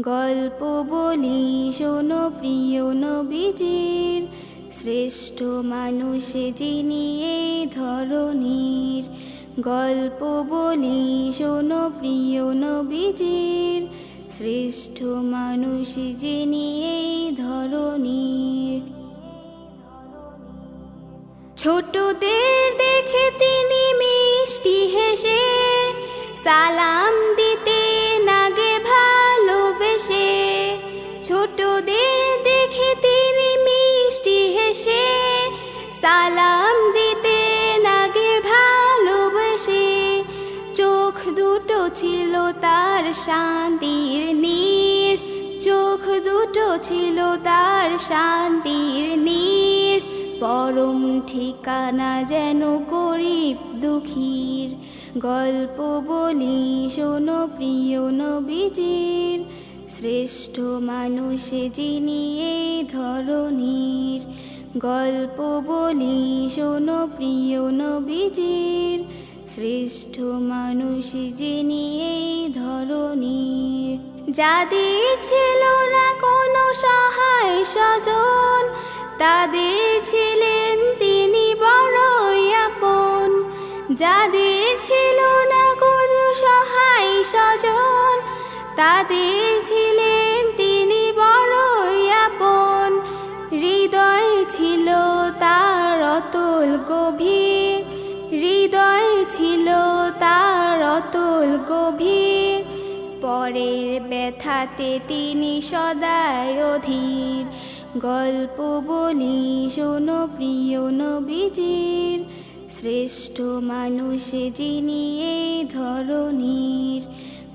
গল্প বলি, শোনো প্রিয় নবীজির। শ্রেষ্ঠ মানুষ যিনি এই ধরনীর গল্প বলি, শোনো প্রিয় নবীজির। শ্রেষ্ঠ মানুষ যিনি এই ধরনীর ছোটদের দেখে তিনি মিষ্টি হেসে, সালাম তিনি মিষ্টি হেসে, সালাম দিতে নাগে ভালোবেসে। চোখ দুটো ছিল তার শান্তির নীর, চোখ দুটো ছিল তার শান্তির নীর। পরম ঠিকানা যেন গরিব দুঃখীর। গল্প বলি, শোনো প্রিয় নবীজির। শ্রেষ্ঠ মানুষ যিনি এই ধরনীর গল্প বলি, শোনো প্রিয় নবীজির। শ্রেষ্ঠ মানুষ যিনি এই ধরনীর যাদের ছিল না কোনো সহায় স্বজন, তাদের ছিলেন তিনি বড়ই আপন। যাদের ছিল না কোনো সহায় স্বজন তাদের ছিলেন তিনি বড়ই আপন। হৃদয় ছিল তার অতল গভীর। হৃদয় ছিল তার অতল গভীর। পরের ব্যথাতে তিনি সদায় অধীর। গল্প বলি, শোনো প্রিয় নবীজির। শ্রেষ্ঠ মানুষ যিনি এই ধরনীর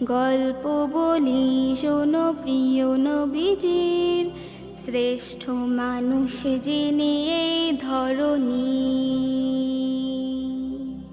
গল্প বলি শোনো প্রিয় নবীজির। শ্রেষ্ঠ মানুষ যিনি এই ধরনীর